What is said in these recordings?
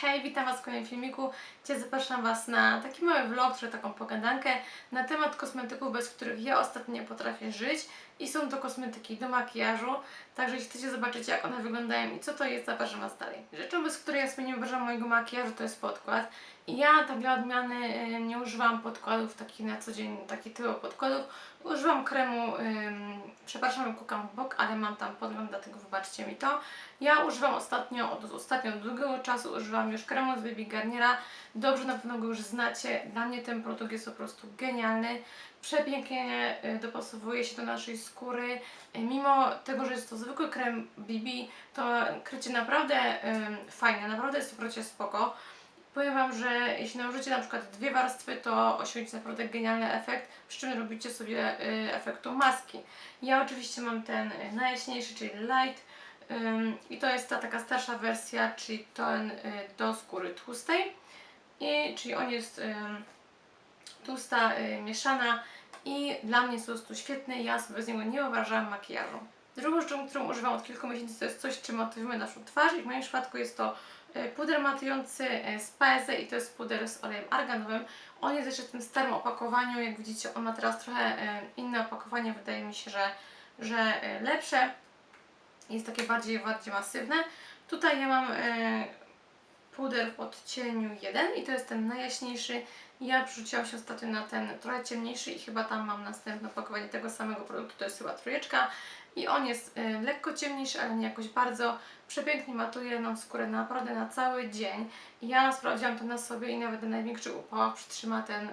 Hej, witam Was w kolejnym filmiku. Dzisiaj zapraszam Was na taki mały vlog, czy taką pogadankę na temat kosmetyków, bez których ja ostatnio nie potrafię żyć. I są to kosmetyki do makijażu, także jeśli chcecie zobaczyć jak one wyglądają i co to jest, zapraszam Was dalej. Rzeczą, bez której ja sobie nie uważam mojego makijażu, to jest podkład. I ja tak dla odmiany nie używam podkładów takich na co dzień, takich typu podkładów. Używam kremu, ym, przepraszam, kukam w bok, ale mam tam podgląd, dlatego wybaczcie mi to. Ja używam ostatnio, od ostatnio długiego czasu używam już kremu z Baby Garniera. Dobrze na pewno go już znacie. Dla mnie ten produkt jest po prostu genialny. Przepięknie y, dopasowuje się do naszej skóry. Y, Mimo tego, że jest to zwykły krem BB, to krycie naprawdę ym, fajne, naprawdę jest to krycie spoko. Powiem Wam, że jeśli nałożycie na przykład dwie warstwy, to osiągniecie naprawdę genialny efekt, przy czym robicie sobie y, efektu maski. Ja oczywiście mam ten y, najjaśniejszy, czyli light i to jest ta taka starsza wersja, czyli ten y, do skóry tłustej. I, czyli on jest tłusta, y, mieszana i dla mnie jest po prostu świetny. Ja sobie z niego nie wyobrażam makijażu. Drugą rzeczą, którą używam od kilku miesięcy, to jest coś, czym motywujemy naszą twarz i w moim przypadku jest to e, puder matujący z Paese i to jest puder z olejem arganowym. On jest jeszcze w tym starym opakowaniu, jak widzicie on ma teraz trochę inne opakowanie, wydaje mi się, że, że lepsze. Jest takie bardziej, bardziej masywne. Tutaj ja mam e, puder w odcieniu 1 i to jest ten najjaśniejszy. Ja przerzuciłam się ostatnio na ten trochę ciemniejszy i chyba tam mam następne opakowanie tego samego produktu, to jest chyba trójeczka. I on jest y, lekko ciemniejszy, ale nie jakoś bardzo. Przepięknie matuje nam skórę naprawdę na cały dzień. Ja sprawdziłam to na sobie i nawet na największych upałach przytrzyma ten, y,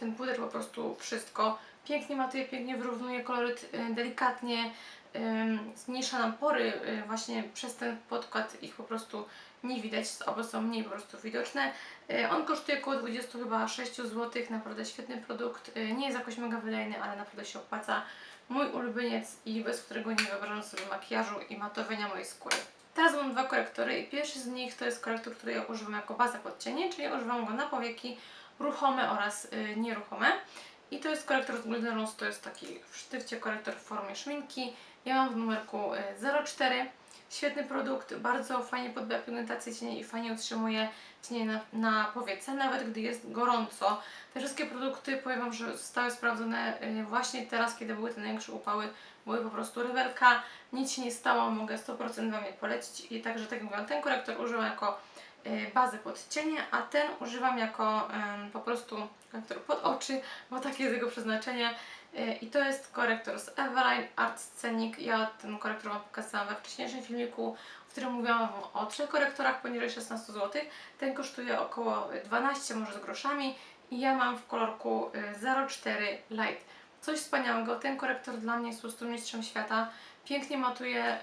ten puder po prostu wszystko. Pięknie matuje, pięknie wyrównuje koloryt y, delikatnie. Zmniejsza nam pory y, właśnie przez ten podkład ich po prostu nie widać, albo są mniej po prostu widoczne. Y, On kosztuje około 20 chyba 6 zł, naprawdę świetny produkt. Y, Nie jest jakoś mega wydajny, ale naprawdę się opłaca. Mój ulubieniec i bez którego nie wyobrażam sobie makijażu i matowania mojej skóry. Teraz mam dwa korektory i pierwszy z nich to jest korektor, który ja używam jako bazę pod czyli używam go na powieki ruchome oraz nieruchome. I to jest korektor z Golden Rose, to jest taki w sztywcie korektor w formie szminki. Ja mam w numerku y, 04. Świetny produkt, bardzo fajnie podbija pigmentację cieni i fajnie utrzymuje cienie na, na nawet gdy jest gorąco. Te wszystkie produkty, powiem Wam, że zostały sprawdzone y, właśnie teraz, kiedy były te największe upały, były po prostu rewelka, nic się nie stało, mogę 100% Wam je polecić i także tak jak mówiłam, ten korektor używam jako bazę pod cienie, a ten używam jako po prostu korektor pod oczy, bo takie jest jego przeznaczenie. Y, I to jest korektor z Everline Art Scenic. Ja ten korektor Wam pokazałam we wcześniejszym filmiku, w którym mówiłam Wam o trzech korektorach poniżej 16 zł. Ten kosztuje około 12, może z groszami i ja mam w kolorku y, 04 Light. Coś wspaniałego, ten korektor dla mnie jest po prostu mistrzem świata. Pięknie matuje,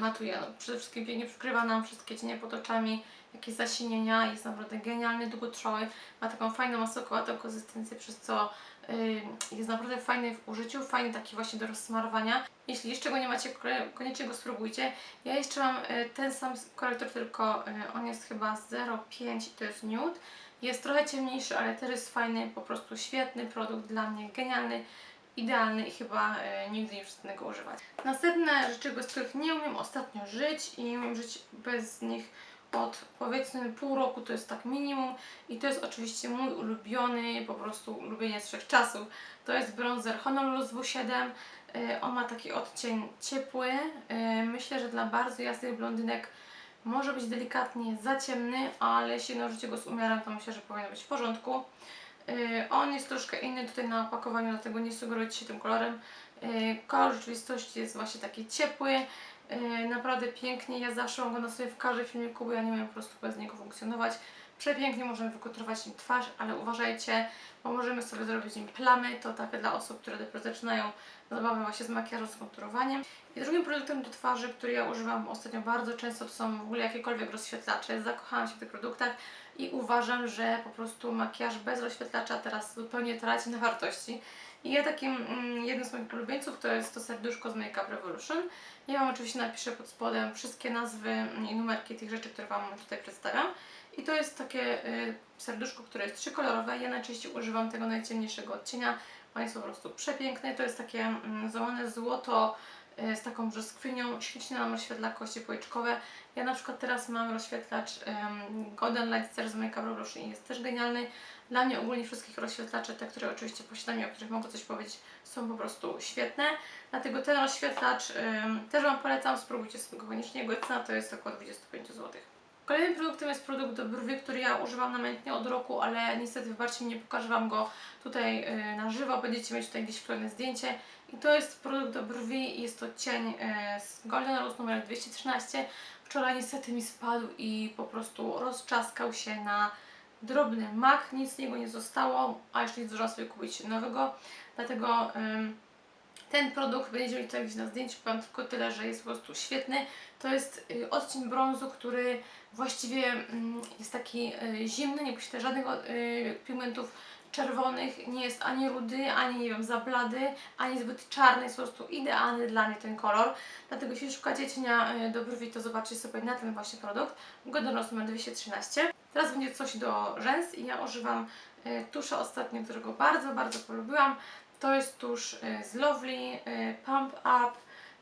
matuje no, przede wszystkim pięknie przykrywa nam wszystkie cienie pod oczami, jakieś zasinienia, jest naprawdę genialny, długotrwały, ma taką fajną masokowatą konsystencję, przez co y, jest naprawdę fajny w użyciu, fajny taki właśnie do rozsmarowania. Jeśli jeszcze go nie macie, koniecznie go spróbujcie. Ja jeszcze mam y, ten sam korektor, tylko y, on jest chyba 0,5 i to jest nude. Jest trochę ciemniejszy, ale też jest fajny, po prostu świetny produkt dla mnie, genialny, idealny i chyba y, nigdy nie przestanę go używać. Następne rzeczy, bez których nie umiem ostatnio żyć i nie umiem żyć bez nich od powiedzmy pół roku, to jest tak minimum i to jest oczywiście mój ulubiony, po prostu ulubieniec wszechczasów. To jest bronzer Honolulu z W7. Y, On ma taki odcień ciepły. Y, Myślę, że dla bardzo jasnych blondynek może być delikatnie za ciemny, ale jeśli nałożycie go z umiarem, to myślę, że powinien być w porządku. Yy, On jest troszkę inny tutaj na opakowaniu, dlatego nie sugerujcie się tym kolorem. Yy, Kolor rzeczywistości jest właśnie taki ciepły, yy, naprawdę pięknie. Ja zawsze mam go na sobie w każdym filmiku, bo ja nie umiem po prostu bez niego funkcjonować. Przepięknie możemy wykontrować nim twarz, ale uważajcie, bo możemy sobie zrobić nim plamy. To takie dla osób, które dopiero zaczynają zabawę właśnie z makijażem, z konturowaniem. I drugim produktem do twarzy, który ja używam ostatnio bardzo często, to są w ogóle jakiekolwiek rozświetlacze. Zakochałam się w tych produktach i uważam, że po prostu makijaż bez rozświetlacza teraz zupełnie traci na wartości. I ja takim mm, jednym z moich ulubieńców to jest to serduszko z Makeup Revolution. Ja Wam oczywiście napiszę pod spodem wszystkie nazwy i numerki tych rzeczy, które Wam tutaj przedstawiam. I to jest takie y, serduszko, które jest trzykolorowe. Ja najczęściej używam tego najciemniejszego odcienia. On jest po prostu przepiękny. To jest takie mm, załamane złoto e, z taką brzoskwinią, ślicznie nam rozświetla kości policzkowe. Ja na przykład teraz mam rozświetlacz um, Golden Light Star z Makeup Revolution i jest też genialny. Dla mnie ogólnie wszystkich rozświetlaczy, te, które oczywiście posiadam i o których mogę coś powiedzieć, są po prostu świetne. Dlatego ten rozświetlacz też Wam polecam, spróbujcie sobie koniecznie. Jego cena to jest około 25 zł. Kolejnym produktem jest produkt do brwi, który ja używam namiętnie od roku, ale niestety wybaczcie mi, nie pokażę Wam go tutaj yy, na żywo, będziecie mieć tutaj gdzieś wklejone zdjęcie. I to jest produkt do brwi, jest to cień yy, z Golden Rose numer 213. Wczoraj niestety mi spadł i po prostu rozczaskał się na drobny mak, nic z niego nie zostało, a jeszcze nie zdążyłam sobie kupić nowego, dlatego... ten produkt mieli tutaj gdzieś na zdjęciu, powiem tylko tyle, że jest po prostu świetny. To jest y, odcień brązu, który właściwie mm, jest taki y, zimny, nie posiada żadnych y, pigmentów czerwonych, nie jest ani rudy, ani nie wiem, za blady, ani zbyt czarny, jest po prostu idealny dla mnie ten kolor. Dlatego jeśli szukacie cienia do brwi, to zobaczcie sobie na ten właśnie produkt. Golden Rose numer 213. Teraz będzie coś do rzęs i ja używam tusza ostatnio, którego bardzo, bardzo polubiłam. To jest tusz y, z Lovely, y, Pump Up.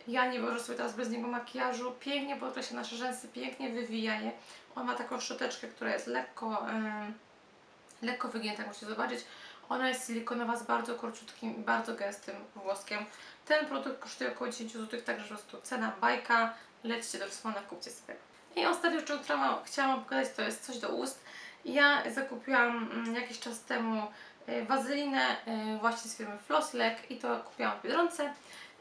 Ja nie wyobrażam sobie teraz bez niego makijażu. Pięknie podkreśla nasze rzęsy, pięknie wywija je. On ma taką szczoteczkę, która jest lekko, y, lekko wygięta, jak musicie zobaczyć. Ona jest silikonowa z bardzo króciutkim i bardzo gęstym włoskiem. Ten produkt kosztuje około 10 zł, także po prostu cena bajka. Lećcie do Rossmana, kupcie sobie. I ostatnia rzecz, którą chciałam- pokazać, to jest coś do ust. Ja zakupiłam mm, jakiś czas temu wazelinę y, właśnie z firmy Flosslek i to kupiłam w Biedronce.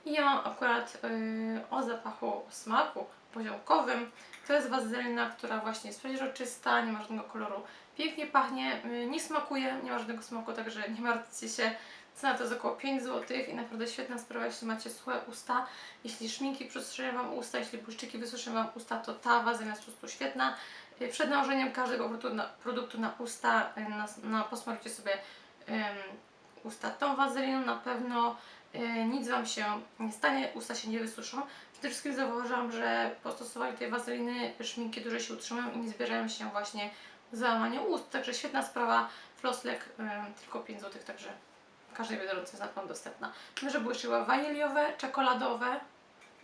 I ja mam akurat y, o zapachu smaku poziomkowym. To jest wazelina, która właśnie jest przeźroczysta, nie ma żadnego koloru. Pięknie pachnie, y, nie smakuje, nie ma żadnego smaku, także nie martwcie się. Cena to jest około 5 zł i naprawdę świetna sprawa, jeśli macie suche usta, jeśli szminki przesuszyły Wam usta, jeśli błyszczyki wysuszyły Wam usta, to ta wazelina jest po prostu świetna. Y, Przed nałożeniem każdego produktu na, usta, y, na, na posmarujcie sobie usta tą wazeliną, na pewno y, nic Wam się nie stanie, usta się nie wysuszą. Przede wszystkim zauważyłam, że po stosowaniu tej wazeliny szminki dłużej się utrzymują i nie zbierają się właśnie załamanie ust, także świetna sprawa. Flosslek ym, tylko 5 zł, także w każdej biedronce jest na pewno dostępna. Może były jeszcze waniliowe, czekoladowe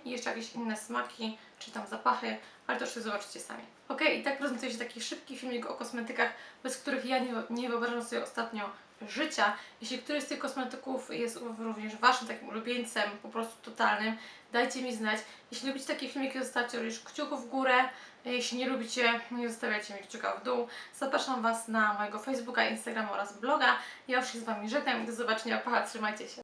i jeszcze jakieś inne smaki, czy tam zapachy, ale to jeszcze zobaczycie sami. Ok, i tak prezentuje się taki szybki filmik o kosmetykach, bez których ja nie, nie wyobrażam sobie ostatnio życia. Jeśli któryś z tych kosmetyków jest również Waszym takim ulubieńcem, po prostu totalnym, dajcie mi znać. Jeśli lubicie takie filmiki, zostawcie również kciuku w górę. Jeśli nie lubicie, nie zostawiajcie mi kciuka w dół. Zapraszam Was na mojego Facebooka, Instagrama oraz bloga. Ja już się z Wami żegnam do zobaczenia. Pa, trzymajcie się.